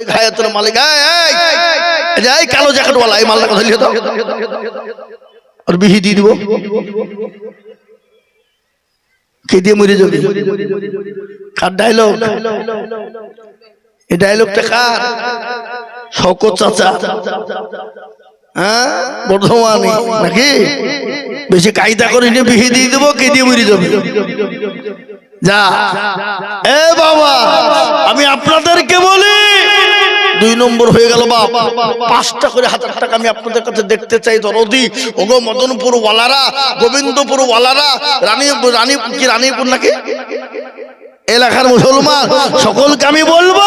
হায়াতের মালিক এই, এই, এই যে এই কালো জ্যাকেটওয়ালা এই মালটা কথা লিখে দাও? আর বিহি দিয়ে দিব। কে দিয়ে মরে যাবে? কার ডায়লগ এই ডায়লগটা কার? শকত চাচা। হ্যাঁ? বর্ধমানে নাকি? বেশি কায়দা করে নিয়ে বিহি দিয়ে দেবো কে দিয়ে মরে যাবে? যা। এ বাবা আমি আপনাদেরকে বলি দুই নম্বর হয়ে গেল বাপ। পাঁচটা করে হাজার টাকা আমি আপনাদের কাছে দেখতে চাই, দরদি। ওগো মদনপুর ওয়ালারা গোবিন্দপুর ওয়ালারা রানী রানী, কি রানীপুর নাকি? এলাকার মুসলমান, সকলকে আমি বলব,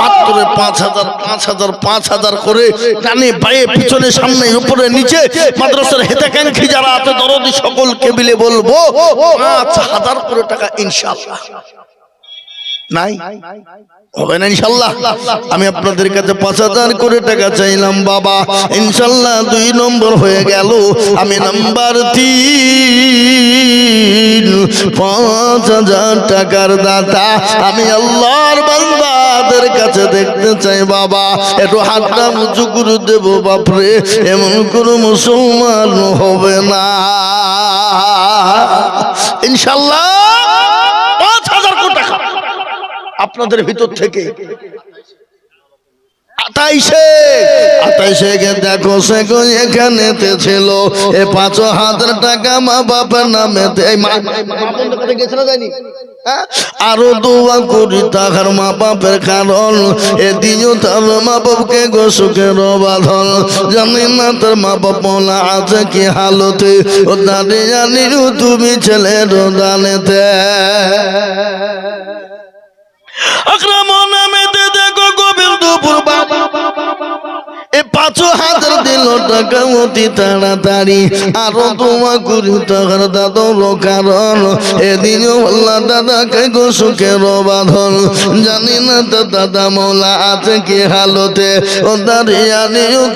মাত্র পাঁচ হাজার পাঁচ হাজার পাঁচ হাজার করে ডানে পায়ে পিছনে, সামনে, উপরে, নিচে মাদ্রাসার হেতে ক্যাঙ্খি যারা আছে, দরদি, সকলকে মিলে বলব, পাঁচ হাজার করে টাকা ইনশাল্লাহ নাই? হবে না ইনশাল্লাহ। আমি আপনাদের কাছে পাঁচ হাজার করে টাকা চাইলাম, বাবা। ইনশাল্লাহ দুই নম্বর হয়ে গেল। আমি নাম্বার তিন। পাঁচ হাজার টাকার দাতা। আমি আল্লাহর বান্দাদের কাছে দেখতে চাই, বাবা। একটু হাতটা উঁচু করে দেবো, বাপরে। এমন কোনো মুসলমান হবে না। ইনশাল্লাহ পাঁচ হাজার কোটি টাকা আপনাদের ভিতর থেকে। আতাইশে আতাইশে গে দেখো সে গো এখানেতে ছিল। এ পাঁচ হাজার টাকা মা বাবার নামে আরও দোয়া করি তাহার মা বাপের কারণ। এ দিনও তার মা বাপকে গো সুখের বাঁধন। জানি না তার মা বাপ আছে কি হালতে। ও দাঁড়িয়ে জানি তুমি ছেলের দানেতে। এ পাঁচ হাজার দিল টাকা তাড়াতাড়ি। আরও তোমা করি টাকার এদিন আল্লাহ দাদাকে গো সুখের জানি না তো দাদা মৌলা আছে কি হালতে। ও দাঁড়িয়ে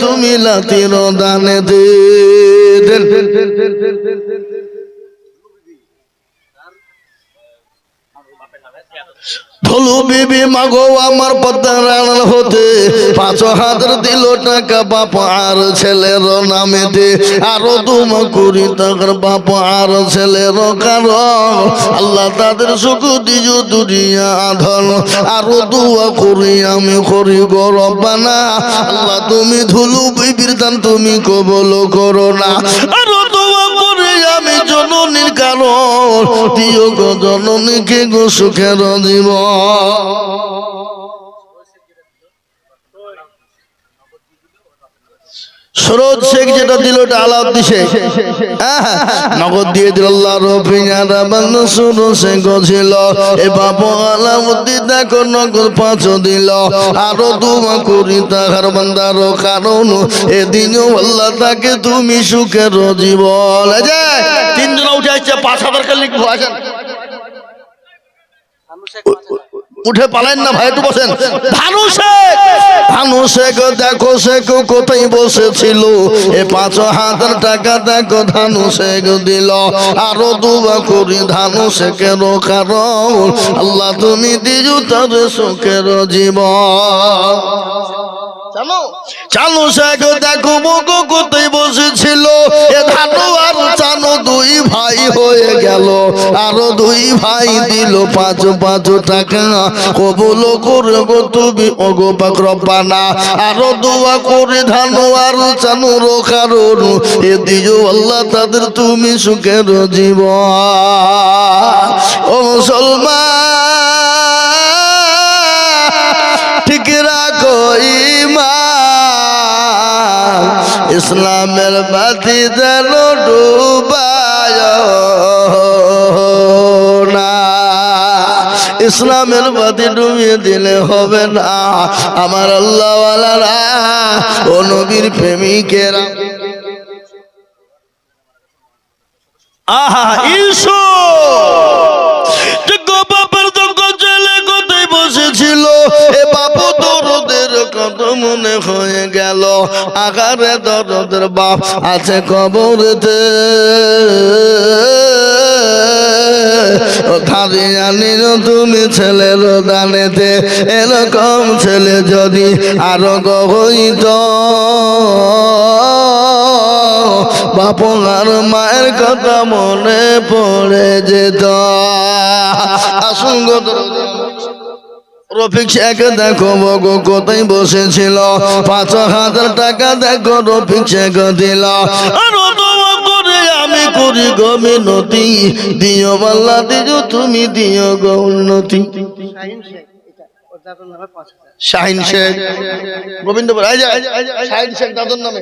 তুমি লাতির দানে দে। ভলু বিবি, মাগো, আমার পদ্মার আড়াল হতে। পাঁচ হাজার দিল টাকা বাপ আর ছেলের নামেতে। আরও দুম কুড়ি টাকার বাপ আর ছেলের কারণ। আল্লাহ তাদের সুখ দিজ দুনিয়া ধন। আরও দুয়া করি আমি করি গরবানা আল্লাহ তুমি ধুলু বিবির দান তুমি কবল করো না। করে আমি জননীর কারণ দিও গো জননীকে গো সুখের জীবন সরোজ শেখ যেটা দিল ওটা আলাদ দিছে। নগদ দিয়ে দিল আল্লাহ রফিয়ারা বাংলা সুরো শেখ ছিল। এ বাবু আলাউদ্দিন দেখো নগদ পাঁচ দিল। আরও দুমা করি তাহার বান্দার কারণ। এদিনও আল্লাহ তাকে তুমি সুখের জীবন। এই যে তিনজন উঠে আসছে পাঁচ হাজার কে লিখব আসেন উঠে পালেন না ভাই একটু বসেন। ভানু শেখ! ভানু শেখ দেখো শেখ কোথায় বসেছিল। এ পাঁচ হাজার টাকা দেখো ধানু শেখ দিল। আরও দুবা করি ধানু শেখের কারণ। আল্লাহ তুমি দিজু তার সুখের জীবন। চালু শেখ দেখো, মগো কোথায় বসেছিল। এ ধানু আর চানু দুই ভাই হয়ে গেল। আরও দুই ভাই দিল পাঁচ পাঁচ টাকা। কবুল করব তুমি, ওগো পাক রব্বানা। আরও দোয়া করে ধানু আর চানু রো কারণ এ দিও আল্লাহ তাদের তুমি সুখের জীবন। ও মুসলমান, ঠিক রাখো। ইমান ইসলামের বাতি যেন ডুবায় না। ইসলামের বাতি ডুবিয়ে দিলে হবে না। আমার আল্লাহওয়ালারা ও নবীর প্রেমিকেরা। আহা ইসু দরদের বাপ আছে কবরেতে। ধারে তুমি ছেলের দানেতে, এরকম ছেলে যদি আরও গহইত বাপ আর মায়ের কথা মনে পড়ে যেত। আসুন গো রফিক শেখ দেখো বগো কোথায় বসেছিল। পাঁচ হাজার টাকা দেখো রফিক শেখ দিল। আর আমি করি গো মিনতি। দিও বাল্লা দিও তুমি দিও গো উন্নতি। শাহিন শেখ গোবিন্দপুর শাহিন শেখ দাদুর নামে।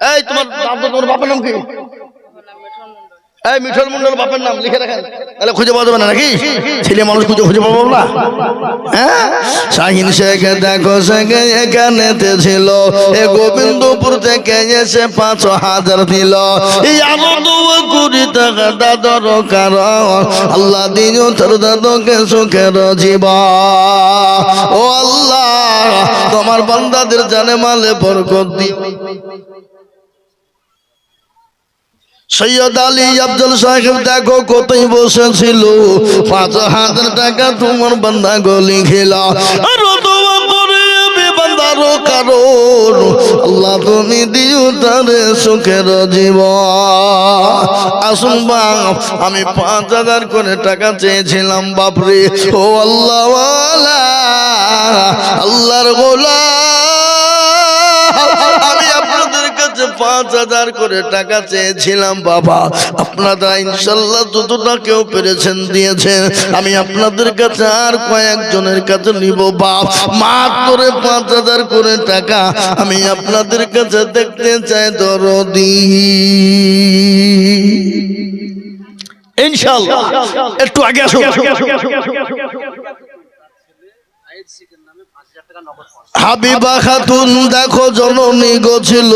এই তোমার দাদু তোমার নাম কি? এই মিঠল মন্ডল বাপের নাম লিখে রাখেন। তাহলে খুঁজে পাওয়া যাবে না নাকি? ছেলে মানুষ খুঁজে খুঁজে পাবো না হ্যাঁ? শাহিন শেখ, দেখো ছিল। এ গোবিন্দপুর থেকে এসে পাঁচ হাজার দিল। কুড়ি টাকা দাদর আল্লাহ দিও তোর দাদকে সুখের জীব ও আল্লাহ, তোমার বান্দাদের জানে মালে বরকত দিও সৈয়দ আলী আব্দুল সাহেব দেখো কোথায় বসেছিল। পাঁচ হাজার টাকা তোমার বান্দা গলি খেলা সুখের জীব আসুন আমি পাঁচ হাজার করে টাকা চেয়েছিলাম, বাপরে। ও আল্লাহ আল্লাহর গোলা কাছে পাঁচ হাজার করে টাকা চেয়েছিলাম, বাবা। আপনারা ইনশাল্লাহ যতটা কেউ পেরেছেন দিয়েছেন। আমি আপনাদের কাছে আর কয়েকজনের কাছে নিব, বাপ। মাত্র পাঁচ হাজার করে টাকা আমি আপনাদের কাছে দেখতে চাই, দরদি। ইনশাল্লাহ। একটু আগে আসো শাহিদ শেখের নামে পাঁচ হাজার টাকা নগদ পাঁচ হাবিবা খাতুন দেখো জননী গছিল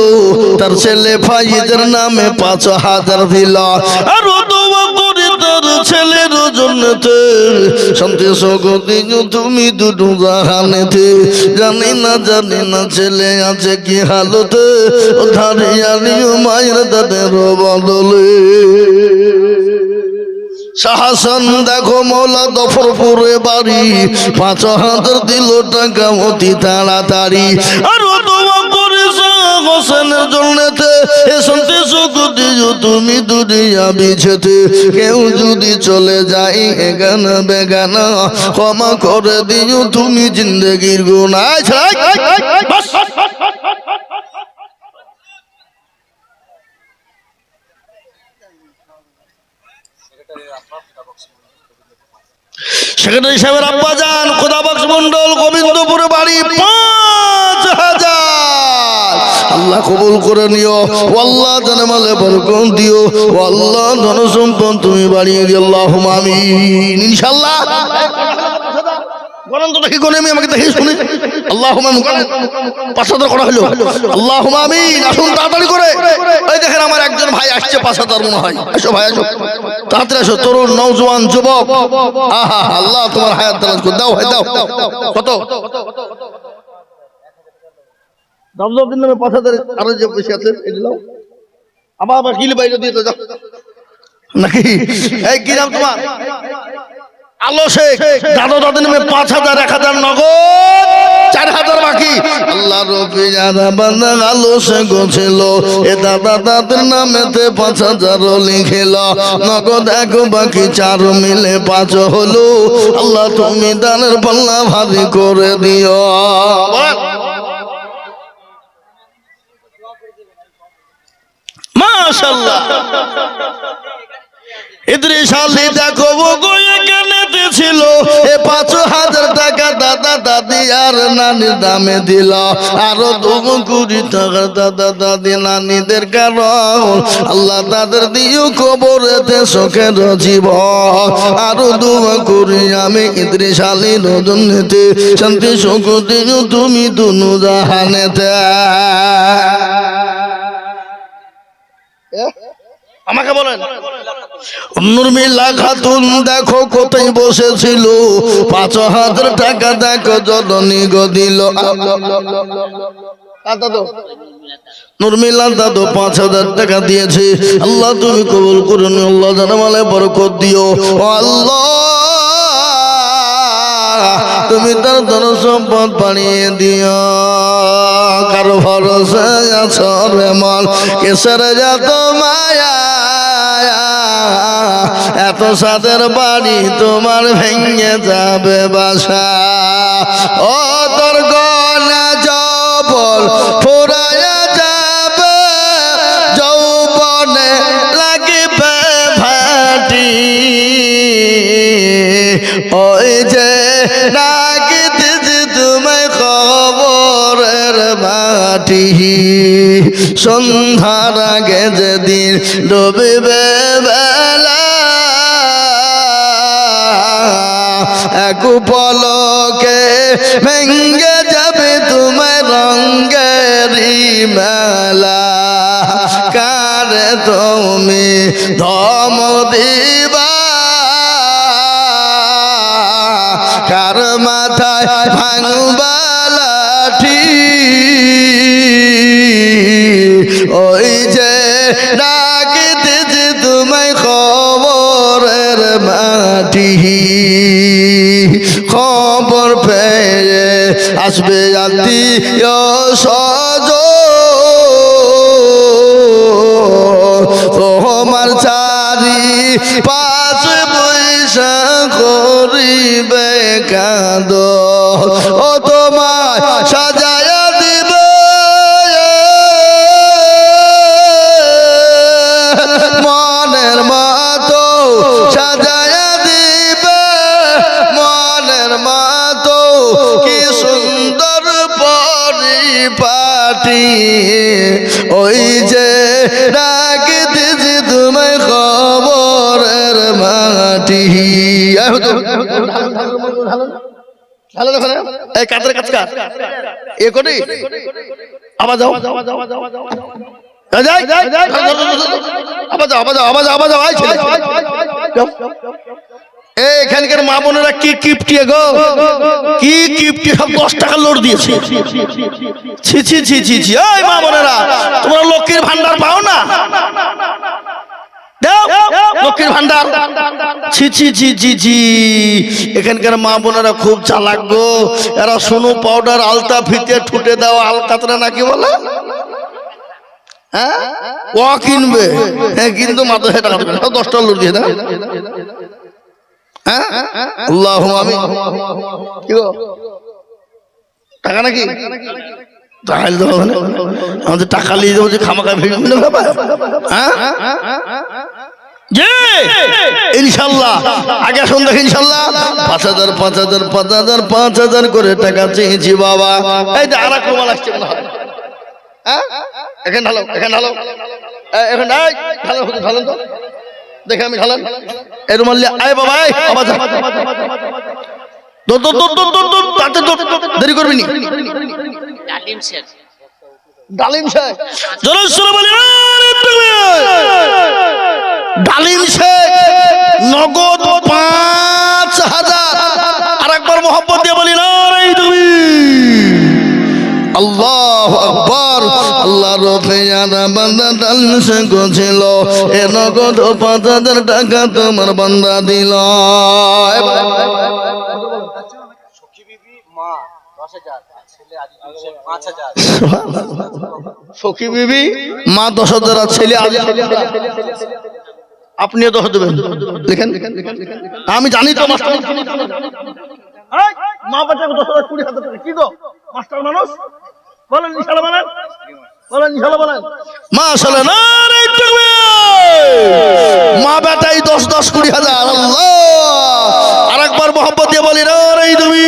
তার ছেলে ফাইজের নামে পাঁচ হাজার দিল। আর তার ছেলের জন্যতে। শান্তি সগতি তুমি দুটো জাহানেতে। জানি না জানি না ছেলে আছে কি হালতে। ও মায়ের তাদের বদলে। শাহাসান, দেখো মৌলা দফরপুরে বাড়ি। পাঁচ হাজার দিল টাকা অতি তাড়াতাড়ি। আর হোসেনের জন্যতে। শুনতে তুমি দুনিয়া বিছেতে। কেউ যদি চলে যাই এগানা বেগানা। ক্ষমা করে দিও তুমি জিন্দগির গুণা বাস সেক্রেটারি সাহেবের আব্বা যান খোদাবাক্স মন্ডল গোবিন্দপুরে বাড়ি পাঁচ হাজার। আল্লাহ কবুল করে নিও। আল্লাহ জানে মালে বরকম দিও। আল্লাহ ধন সম্পদ তুমি বাড়িয়ে দিও। আল্লাহ আমি ইনশাআল্লাহ গণন তো দেখি গনে আমি আমাকে তাড়াতাড়ি করে। এই দেখেন আমার একজন ভাই আসছে হাজার মনে হয়। আসো ভাই যুবক। আল্লাহ তোমার দাও ভাই দাও কত? দামদার নামে যাও। নাকি? কি নাম তোমার? আলো শেখ দাদা দাদের নামে পাঁচ হাজার এক হাজার নগদ চার হাজার বাকি। আল্লাহ রবি আলো শেখ ছিল এ দাদা দাদের নামেতে পাঁচ হাজার লিখেল। নগদ এক বাকি চার মিলে পাঁচ হলো। আল্লাহ তুমি দানের পাল্লা ভারী করে দিও। মাশাল্লাহ ইদ্রিস এখানেতে ছিল। এ পাঁচ হাজার টাকা দাদা, দাদি আর নানির দামে দিল। আরও দু কুড়ি টাকা দাদা, দাদি, নানিদের কারণ। আল্লাহ তাদের দিও জীব। আরও কুড়ি আমি ইদ্রিস আলী শান্তি, সুখ দিও তুমি দুনু জাহানেতে আমাকে বলেন। নুরমিলা খাতুন দেখো কোথায় বসেছিল। পাঁচ হাজার টাকা দেখো জননী গো দিল। দাদু? পাঁচ হাজার টাকা দিয়েছে। আল্লাহ তুমি কবুল করুন আল্লাহ জানামালে বরকত দিও। আল্লাহ তুমি তার ধন সম্পদ বানিয়ে দিও। কারও ভরসা আছো রেমন কেসর যত মায়া এত সাদের বাড়ি তোমার ভেঙে যাবে বাসা। ও তোর গনা জবল ফুরায়া যাবে, যৌবনে লাগবে ভাটি। ওই যে ডাকিতেছি মাটি। সন্ধ্যার আগে যেদিন ডুবিবে বেলা, এক পলকে ভেঙ্গে যাবে তোমার রঙ্গেরি মেলা। কারে তুমি ধম দিবা? কার মাথায় ভাঙবা লাঠি ওই যে ডাকিতেছি তোমায় খবরের মাটি। খবর পেয়ে আসবে আত্মীয় সজ তোমার চারি পাঁচ পয়সা করিবে কাঁদ। ও তোমার সাজায়া দিবে। মনের মতো সাজায়া দিবে। মনের মাটি ভালো দেখো এই কাতের কাজ এ কোটি আবার যাও এই যাই, যাই, যাই, ধর, ধর, ধর, ধর। আবার যাও আবার যাও আবার যাও আবার যাও আয় ছেলে এখানকার মা বোনেরা কি কিপটি গো কি কিপটি সব দশ টাকা লোড দিয়েছে ছি ছি ছি ছি ছি ওই মা বোনেরা তোমরা লক্ষ্মীর ভান্ডার পাও না লক্ষ্মীর ভান্ডার। ছি ছি ছি ছি ছি। এখানকার মা বোনেরা খুব চালাক গো। এরা সোনু পাউডার আলতা ফিতে ঠুটে দাও আলকাতরা নাকি বলে? হ্যাঁ? ও কিনবে। হ্যাঁ কিন্তু মাথা টাকা দেবে দশটা লোক দিয়ে দাও। হ্যাঁ? আল্লাহ আমি কি টাকা নাকি? তাহলে তো হবে না। আমাদের টাকা নিয়ে যাব যে খামাখা ভিড় ব্যাপার হ্যাঁ ইনশাল্লাহ আগে শুন দেখ ইনশাল্লাহ পাঁচ হাজার পাঁচ হাজার পাঁচ হাজার পাঁচ হাজার করে টাকা চেয়েছি বাবা এই যে আর এক রুমাল আসছে মনে হয় হ্যাঁ এখানে ঢালো এখানে ঢালো ঢালো তো দেখে আমি ঢালেন এই রুমাল নিয়ে আয় বাবা বাবা যা দেরি করবি নি ডালিম শেখ। ডালিম শেখ। ডালিম শেখ নগদ পাঁচ হাজার। আর একবার মোহাম্মত দিয়ে বলি না তুমি আল্লাহ আকবার। আল্লাহ রফে বান্দা ডালিম শেখ ছিল। এ নগদ পাঁচ হাজার টাকা তোমার বান্দা দিল সখী বিবি মা দশ হাজার আর ছেলে আজিজুল শেখ পাঁচ হাজার সখী বিবি। মা দশ হাজার আর ছেলে আপনিও দশ দেবেন। দেখেন আমি জানি তো মাস্টার মা বাচ্চাকে দশ হাজার কুড়ি হাজার টাকা কি গো? মাস্টার মানুষ? বলেন ইনশাল্লাহ বলেন। বলেন ইনশাল্লাহ বলেন। মা সাল্লাহ না মা বেটাই দশ দশ কুড়ি হাজার। আল্লাহ! আরেকবার মোহাম্মত দিয়ে বলি রে তুমি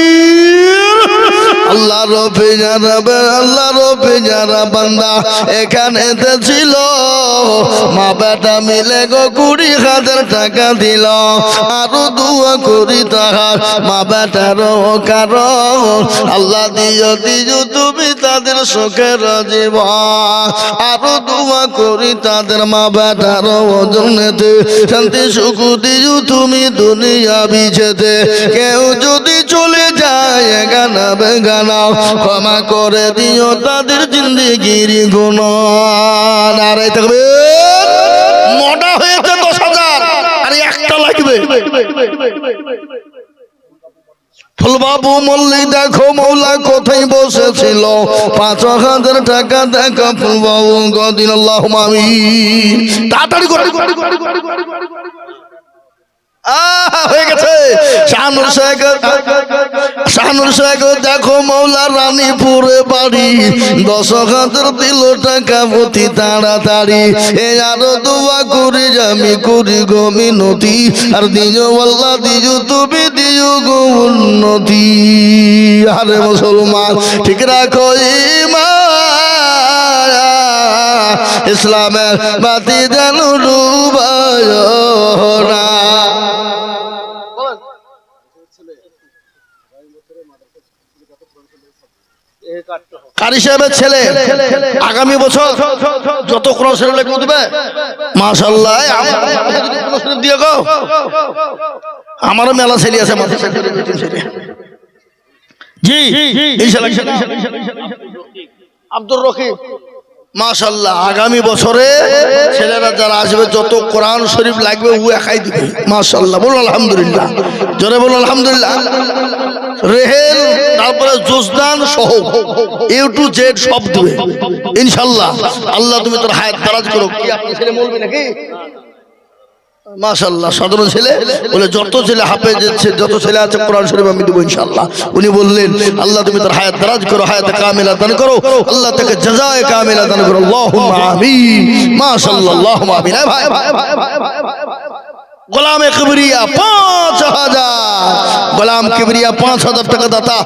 আল্লাহ রফে যারা আল্লাহ রফে যারা বান্দা এখানে ছিল, মা বেটা মিলে গো কুড়ি হাজার টাকা দিল। আরও দুয়া করি তাহার, মা বেটারও কারণ আল্লাহ দিও দিও তুমি তাদের সুখের জীবন। আরও দুয়া করি তাদের, মা বেটারও জন্যতে শান্তি, সুখ দিও তুমি দুনিয়া বিছেতে। কেউ যদি চলে যায়, গানা বেগানাও ক্ষমা করে দিও তাদের জিন্দিগির গুণ নারাই থাকবে নটা হয়েছে দশ হাজার, আর একটা লাগবে। ফুলবাবু মল্লিক দেখো মৌলা কোথায় বসেছিল। পাঁচ হাজার টাকা দেখা ফুলবাবু গদিন আল্লাহ মামি তাড়াতাড়ি হয়ে গেছে। শাহানুর শেখ শাহানুর শেখ দেখো মৌলা রানীপুরে বাড়ি। দশ হাজার দিল টাকা প্রতি তাড়াতাড়ি। এ আরও দোয়া করি আমি, করি গো মিনতি। আর দিও আল্লাহ, দিও তুমি, দিও গো উন্নতি। আরে মুসলমান, ঠিক রাখো ইমান ইসলামের বাতি যেন ডুবায় না এ কাটতে হবে কারি সাহেবের ছেলে আগামী বছর যত মাশাল্লাহ দিয়ে গো আমারও মেলা ছেলে আছে মাথা জি আব্দুর রকিব মাশাল্লাহ আগামী বছরে ছেলেরা যারা আসবে যত কোরআন শরীফ লাগবে ও একাই দিবে মাশাল্লাহ বলুন আলহামদুলিল্লাহ। জোরে বলুন আলহামদুলিল্লাহ। রেহেল তারপরে জোসদান সহ ইউ টু জেড সব দিবে ইনশাল্লাহ আল্লাহ তুমি তোর হায়াত দারাজ করো কি আপনি ছেলে বলবি নাকি? মাশাল্লাহ সাধারণ ছেলে। বলে যত ছেলে হাফে যত ছেলে আছে কোরআন শরীফ আমি দেবো ইনশাল্লাহ। উনি বললেন আল্লাহ তুমি তোর হায়াত দারাজ করো হায়াত কামিলা দান করো। আল্লাহ তাকে জাজায় কামিলা দান করো। আল্লাহুম্মা আমিন। মাশাল্লাহ আল্লাহুম্মা আমিন। ভাই ভাই ভাই ভাই ভাই ভাই। গোলাম কিবরিয়া পাঁচ হাজার। গোলাম কিবরিয়া পাঁচ হাজার টাকা দাতা।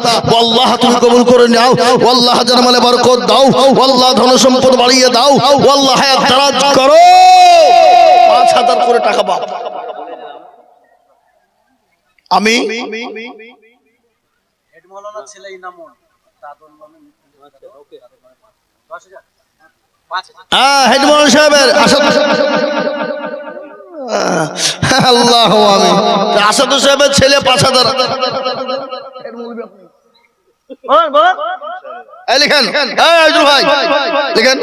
আল্লাহ তুমি কবুল করে নাও। আল্লাহ হাজার মালে বরকত দাও। আল্লাহ ধন সম্পদ বাড়িয়ে দাও। আল্লাহ হায়াত দারাজ করো। পাঁচ হাজার করে টাকা পাও। আমি হাজার। হ্যাঁ হেডমোহন সাহেবের। আসাদ আল্লাহ আমি আসাদু সাহেবের ছেলে পাঁচ হাজার। এই লিখেন। এই আইজুল ভাই। লিখেন।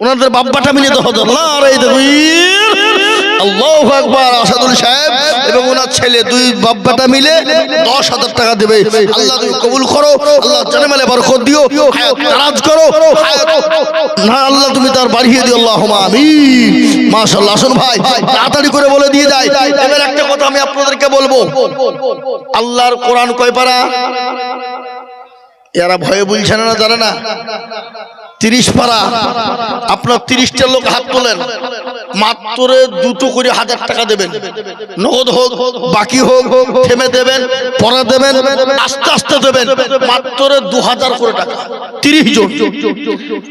ওনাদের বাব্বাটা মিলে দশ হাজার না রে দেখুন আল্লাহ আকবার, আসাদুল সাহেব এবং ওনার ছেলে দুই বাব্বাটা মিলে দশ হাজার টাকা দেবে। আল্লাহ তুমি কবুল করো, আল্লাহ জানে মেলে বরকত দিও দারাজ করো না, আল্লাহ তুমি তার বাড়িয়ে দিও আল্লাহ আমি মাশাল্লাহ আসুন ভাই, তাড়াতাড়ি করে বলে দিয়ে যায় এবার একটা কথা আমি আপনাদেরকে বলব। আল্লাহর কোরআন কয় পারা? এরা ভয়ে বলছে না, জানে না। তিরিশ পারা। আপনার তিরিশটা লোক হাত তোলেন। মাত্র দুটো করে হাজার টাকা দেবেন। নগদ হোক, বাকি হোক, থেমে দেবেন পরে দেবেন, আস্তে আস্তে দেবেন। মাত্র দু হাজার করে টাকা। তিরিশ জন।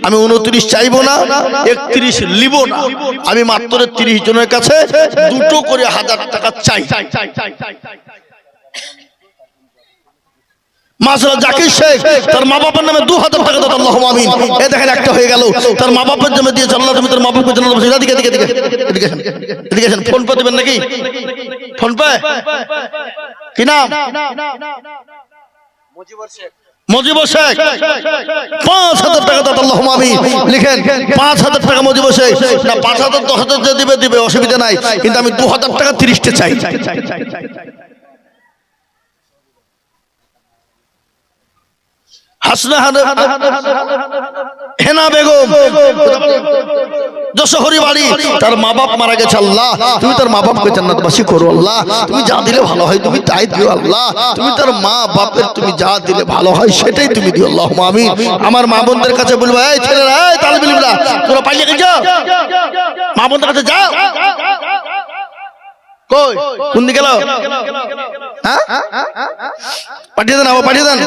আমি উনত্রিশ চাইব না, একত্রিশ লিব না। আমি মাত্র তিরিশ জনের কাছে দুটো করে হাজার টাকা চাই। মাসরা জাকির শেখ তার মা বাবার নামে দু হাজার টাকা দাও আল্লাহ আমিন। এ দেখেন একটা হয়ে গেল। তার মা বাবার জন্য দিয়েছে আল্লাহ তুমি তার মা বাবার জন্য এদিকে এদিকে এদিকে এদিকে আসেন, এদিকে আসেন। ফোন পে দেবেন নাকি? PhonePe? কি নাম? মুজিবুর শেখ। মজিবর শেখ। পাঁচ হাজার টাকা দাও আল্লাহ আমিন। লিখেন পাঁচ হাজার টাকা মজিবর শেখ। না পাঁচ হাজার দশ হাজার যে দিবে দিবে অসুবিধা নাই। কিন্তু আমি দু হাজার টাকা তিরিশটা চাই। হেনা বাড়ি, তার মা বাপ মারা গেছে, আল্লাহ। তার মা তুমি যা দিলে ভালো হয়, তুমি দিও তার মা বাপের তুমি যা দিলে ভালো হয়, সেটাই তুমি দিও আমি আমার মা বোনদের কাছে বলব ছেলেরা, এই মা বোনদের কাছে যাও। কই? কোন দিকে গেল? হ্যাঁ? পাঠিয়ে দেন আবার পাঠিয়ে দেন।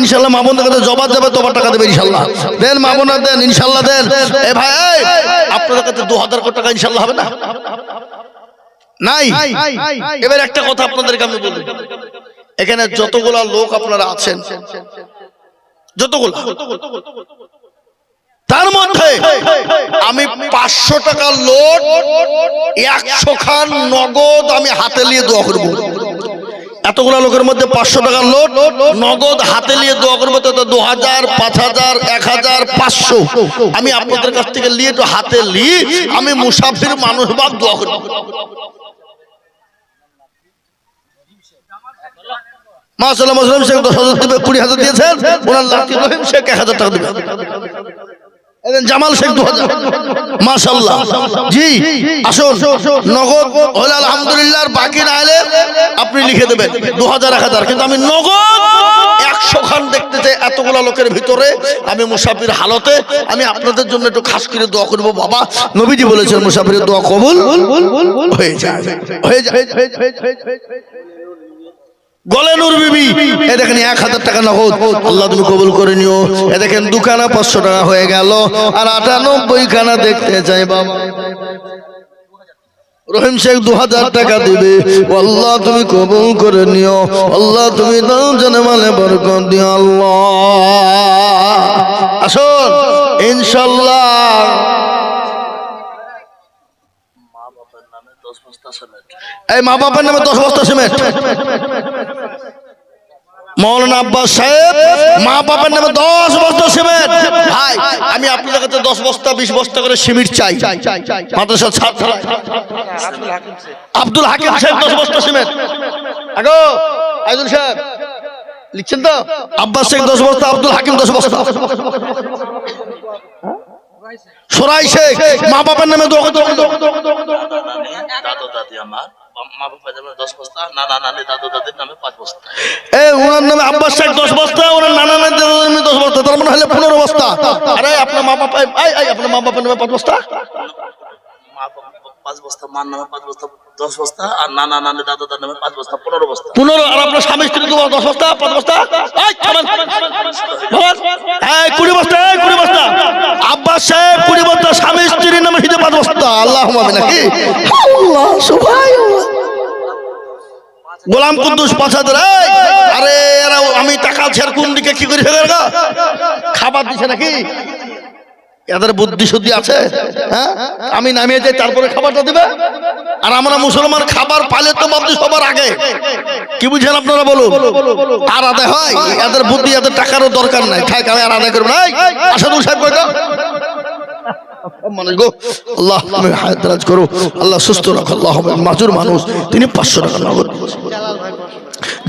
ইনশাল্লাহ মা বোনদের কাছে জবাব যাবে তোমার টাকা দেবে ইনশাল্লাহ। দেন মা দেন ইনশাল্লাহ দেন। এ ভাই আপনাদের কাছে দু হাজার কোটি টাকা ইনশাল্লাহ হবে না? নাই। এবার একটা কথা আপনাদেরকে আমি বলি। এখানে যতগুলা লোক আপনারা আছেন যতগুলো তার মধ্যে আমি পাঁচশো টাকার লোট একশো খান নগদ আমি হাতে নিয়ে দোয়া করব। এতগুলা লোকের মধ্যে পাঁচশো টাকার লোট নগদ হাতে নিয়ে দোয়া করব, তো দু হাজার পাঁচ হাজার এক হাজার পাঁচশো। আমি আপনাদের কাছ থেকে নিয়ে একটু হাতে নিয়ে আমি মুসাফির মানুষ বাদ দোয়া করব। মাসাল্লাহ মুসলিম শেখ দশ হাজার দেবে, কুড়ি হাজার দিয়েছেন, ওনার লাঠি রহিম, শেখ এক হাজার টাকা দেবে। জামাল শেখ মাসাল্লাহ জি, আসুন। নগদ হলে আলহামদুলিল্লাহ বাকি না এলে আপনি লিখে দেবেন। দু হাজার এক হাজার। কিন্তু আমি নগদ একশো খান দেখতে চাই এতগুলা লোকের ভিতরে। আমি মুসাফির হালতে, আমি আপনাদের জন্য একটু খাস করে দোয়া করব, বাবা। নবীজি বলেছেন, মুসাফিরের দোয়া কবুল হয়ে যায়। হয়ে যায়। গলে নূর বিবি। এ দেখেন এক হাজার টাকা নগদ। আল্লাহ তুমি কবুল করে নিও। এ দেখেন দুখানা পাঁচশো টাকা হয়ে গেল। আর আটানব্বই খানা দেখতে চাই বাবা। রহিম শেখ দু হাজার টাকা দিবে। আল্লাহ তুমি কবুল করে নিও। আল্লাহ তুমি দাও জানে মানে বরকত দিও আল্লাহ। আসুন ইনশাল্লাহ এই মা বাবার নামে দশ বস্তা সিমেন্ট। মৌলানা আব্বাস সাহেব, মা বাবার নামে দশ বস্তা সিমেন্ট। ভাই, আমি আপনাদের কাছে দশ বস্তা, বিশ বস্তা করে সিমেন্ট চাই। মাদ্রাসা ছাত্র আব্দুল হাকিম সাহেব দশ বস্তা সিমেন্ট। আগো আইদুল সাহেব, লিখছেন তো? আব্বাস শেখ দশ বস্তা, আব্দুল হাকিম দশ বস্তা। সোরাই শেখ, মা বাবার নামে দোয়া মা বাবা যেমন দশ বস্তা নানা নানি দাদু দাদির নামে পাঁচ বস্তা। এ ওনার নামে আব্বাস শেখ দশ বস্তা ওনার নানা নামে দশ বস্তা তার মানে হলে পনেরো বস্তা। আরে আপনার মা বাবা আপনার মা বাবার নামে পাঁচ বস্তা। পাঁচ বস্তা মার নামে পাঁচ বস্তা দশ বস্তা আর নানা নানি দাদু দাদির নামে পাঁচ বস্তা পনেরো বস্তা। পনেরো আর আপনার স্বামী স্ত্রী দশ বস্তা পাঁচ বস্তা। কুড়ি বস্তা কুড়ি বস্তা। আব্বাস সাহেব কুড়ি বস্তা স্বামী স্ত্রীর নামে পাঁচ বস্তা। আল্লাহ নাকি? আল্লাহ। গোলাম কুদ্দুস পাঁচ হাজার আরে এরা আমি টাকা ছেড়ে কোন দিকে কি করে ফেলে? খাবার দিছে নাকি? এদের বুদ্ধি শুদ্ধি আছে হ্যাঁ? আমি নামিয়ে যাই তারপরে খাবারটা দিবে? আর আমরা মুসলমান খাবার পাইলে তো ভাবছি সবার আগে। কি বুঝছেন আপনারা বলুন? আর আদায় হয়? এদের বুদ্ধি এদের টাকারও দরকার নাই। খাই আমি আর আদায় করব না। আসাদুল সাহেব কয়টা মানুষ গো আল্লাহ তুমি করো। আল্লাহ সুস্থ রাখো আল্লাহ মাজুর মানুষ। তিনি পাঁচশো টাকা নগদ।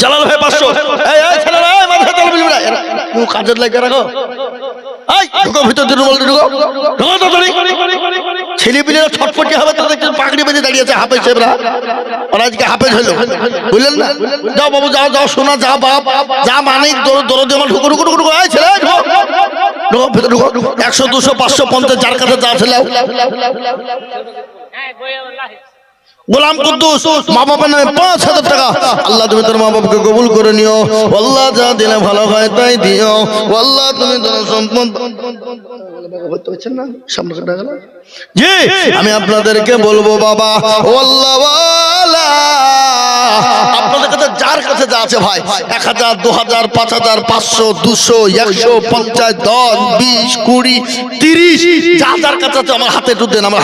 জালাল ভাই পাঁচশো। এই এই ছেলেরা, এই মাথায় তেল বিলবি না এরা কেউ কাজের লাগে রাখো। এই, ঢুকো, ভিতর দিয়ে রুমাল দিয়ে ঢুকো। ঢুকো তাড়াতাড়ি ছেলে পিলেরা ছটফটি হবে তো দেখছেন পাগড়ি বেঁধে দাঁড়িয়ে আছে, হাফেজ সাহেবরা। ওরা আজকে হাফেজ হলো। বুঝলেন না? যাও বাবু, যাও যাও, শোনা, যা বাপ, যা দৌড় দিয়ে আমার ঢুকো ঢুকো ছেলে একশো, দুশো, পাঁচশো, পঞ্চাশ, যার কাছে যা ছিল গোলাম কুদ্দুস মা বাবার নামে পাঁচ হাজার টাকা। আল্লাহ, তুমি তোর মা বাবাকে কবুল করে নিও। আল্লাহ যা দিলে ভালো হয় তাই দিও। আল্লাহ তুমি তোর সম্পদ জি, আমি আপনাদেরকে বলব, বাবা। কাছে যার কাছে যা আছে ভাই এক হাজার দু হাজার পাঁচ হাজার পাঁচশো দুশো একশো পঞ্চাশ দশ বিশ কুড়ি তিরিশ কাছে আমার হাতে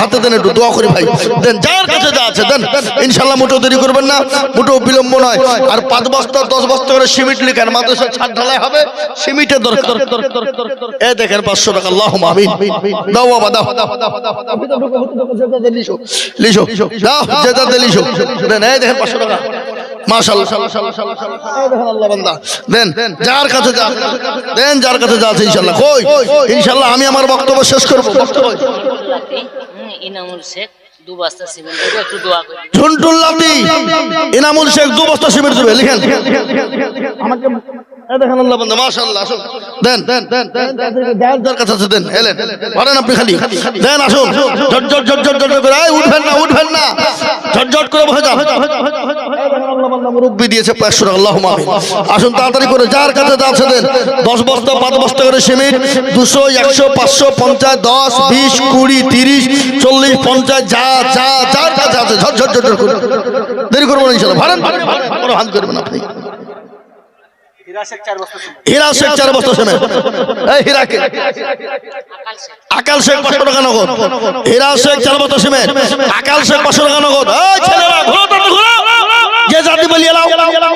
হাতে দেন করি ভাই দেন যার কাছে যা আছে দেন ইনশাল্লাহ মোটেও দেরি করবেন না মোটেও বিলম্ব নয় আর পাঁচ বস্তা দশ বস্তা করে সিমেন্ট লিখেন মাদ্রাসা ছাদ ঢালাই হবে সিমেন্টের দরকার এ দেখেন পাঁচশো টাকা আল্লাহ আমিন দাও বাবা দাও দেন এই দেখেন পাঁচশো টাকা মাশাআল্লাহ। এই দেখেন আল্লাহ বান্দা। দেন যার কাছে যা দেন যার কাছে যা আছে ইনশাআল্লাহ। কই? ইনশাআল্লাহ আমি আমার বক্তব্য শেষ করব। ইনামুল শেখ ঝুন্টুল্লাতি ইনামুল শেখ দু বস্তা সিমেন্ট দেবে লিখেন। আমাকে এই দেখেন আল্লাহ বান্দা মাশাআল্লাহ আসুন। দেন দেন দেন দেন দেন, যার কাছে আছে দেন এলেন। ধরেন আপনি খালি। দেন আসুন। ঝট ঝট ঝট ঝট করে এই উঠবেন না উঠবেন না। ঝট ঝট করে বসে মুরব্বি দিয়েছে পাঁচশো টাকা আল্লাহ আসুন তাড়াতাড়ি করে যার কাছে আছে দেন। দশ বস্তা পাঁচ বস্তা করে সিমেন্ট দুশো একশো পাঁচশো পঞ্চাশ দশ বিশ কুড়ি তিরিশ চল্লিশ পঞ্চাশ যা যা যার কাছে আছে ঝট ঝট করে। দেরি করব না ইনশাল্লাহ। ভাড়ান কোনো হাত করবেন আপনি। হীরা শেখ চার বস্তা সিমেন্ট। এই হীরাকে আকাল শেখ পাঁচশো টাকা নগদ। হীরা শেখ চার বস্তা সিমেন্ট। আকাল শেখ পাঁচশো টাকা নগদ। এই ছেলেরা ঘুরো তাড়াতাড়ি ঘুরো যে জাতি বলিয়ে লাও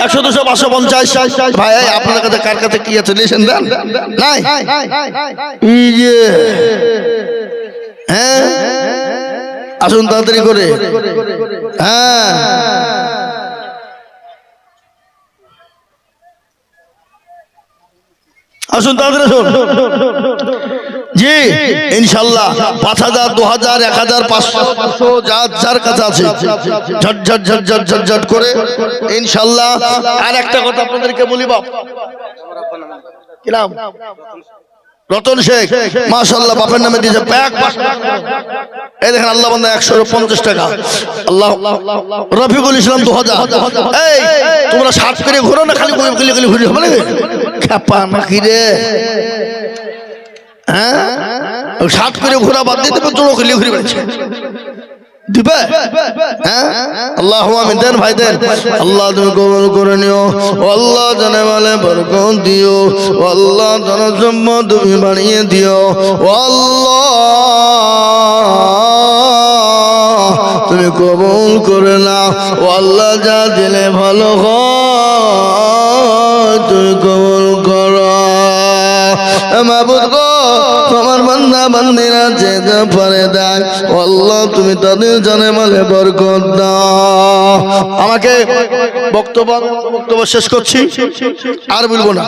একশো দুশো পাঁচশো পঞ্চাশ। ভাই আপনার কাছে কার কাছে কি আছে লিখেন দেন? নাই? হ্যাঁ? আসুন তাড়াতাড়ি করে। হ্যাঁ। আসুন তাড়াতাড়ি জি ইনশাল্লাহ পাঁচ হাজার দু হাজার এক হাজার পাঁচশো যা যার কাছে আছে ঝট ঝট ঝট ঝট করে ইনশাল্লাহ আর একটা কথা আপনাদেরকে বলি বাপ কি নাম রতন শেখ মাশাল্লাহ বাপের নামে দিয়েছে প্যাক এই দেখেন আল্লাহ বান্দা একশো পঞ্চাশ টাকা আল্লাহ রফিকুল ইসলাম দু হাজার এই তোমরা ষাট করে ঘুরো না খালি খালি খালি ঘুরি হবে নাকি খ্যাপা নাকি রে হ্যাঁ? ষাট করে ঘোরা বাদ দিয়ে দেবে? জোড়ো ঘুরে বেড়াচ্ছে তুমি কবল করে ও আল্লাহ আল্লাহ যা দিলে ভালো তুমি কবল করো। বান্দা দেয়। তুমি জানে মালে বরকত দাও। আমাকে বক্তব্য বক্তব্য শেষ করছি। আর বলব না।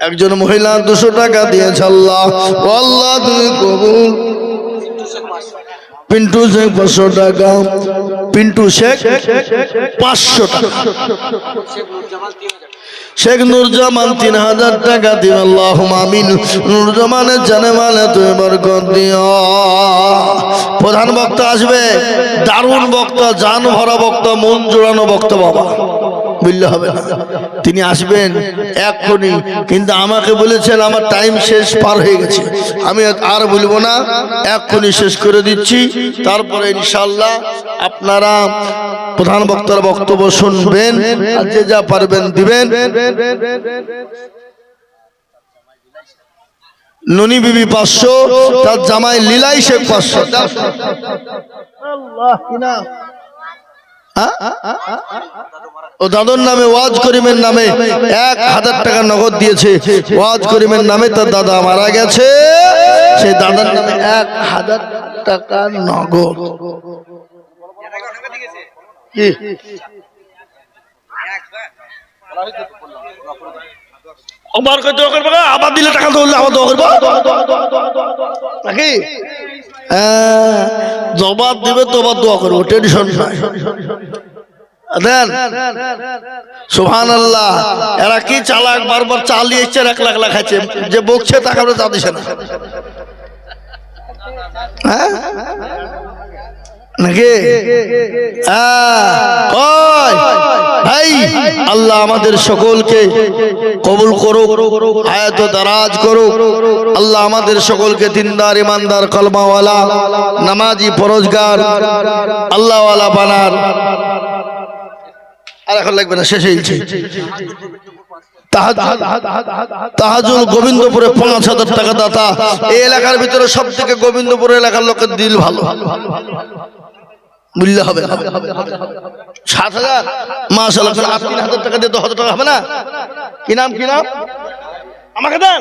একজন মহিলা দুশো টাকা দিয়েছে আল্লাহ। আল্লাহ, তুমি কবুল। পিন্টু শেখ পাঁচশো টাকা। পিন্টু শেখ পাঁচশো টাকা। শেখ নুরজামান তিন হাজার টাকা দিন আল্লাহ আমিন। নুরজামানের জানে মানে তুমি বরকত দিও। প্রধান বক্তা আসবে, দারুণ বক্তা জান ভরা বক্তা, মন জোড়ানো বক্তা বাবা। বুঝলে হবে না। তিনি আসবেন এক্ষুনি, কিন্তু আমাকে বলেছেন আমার টাইম শেষ পার হয়ে গেছে। আমি আর বলব না, এক্ষুনি শেষ করে দিচ্ছি। তারপরে ইনশাল্লাহ আপনারা প্রধান বক্তার বক্তব্য শুনবেন, আর যে যা পারবেন দিবেন। ননি বিবি পাঁচশো, তার জামাই লীলাই শেখ পাঁচশো? ও দাদুর নামে ওয়াজ করিমের নামে এক হাজার টাকা নগদ দিয়েছে। ওয়াজ করিমের নামে তার দাদা মারা গেছে। সেই দাদার নামে এক হাজার টাকা নগদ? আবার দিলে টাকা ধরলে আবার দোয়া করব? নাকি? জবাব দিবে তো আবার দোয়া করব টেনশন নাই। আল্লাহ এরা কি চালাক, বারবার যে বকছে তাকে আমরা চা দিছে না হ্যাঁ? নাকি? ভাই, আল্লাহ আমাদের সকলকে কবুল করো আয়াত দারাজ করো আল্লাহ আমাদের সকলকে দিনদার, ইমানদার, কলমাওয়ালা, নামাজি, পরোজগার, আল্লাহওয়ালা বানার। আর এখন লাগবে না শেষ হয়েছে। তাহাজুল গোবিন্দপুরে পাঁচ হাজার টাকা দাতা। এই এলাকার ভিতরে সব থেকে গোবিন্দপুর এলাকার লোকের দিল ভালো। বুঝলে হবে সাত হাজার? মাসাল তিন হাজার টাকা দিয়ে দশ হাজার টাকা হবে না? কি নাম কি নাম? আমাকে দেন।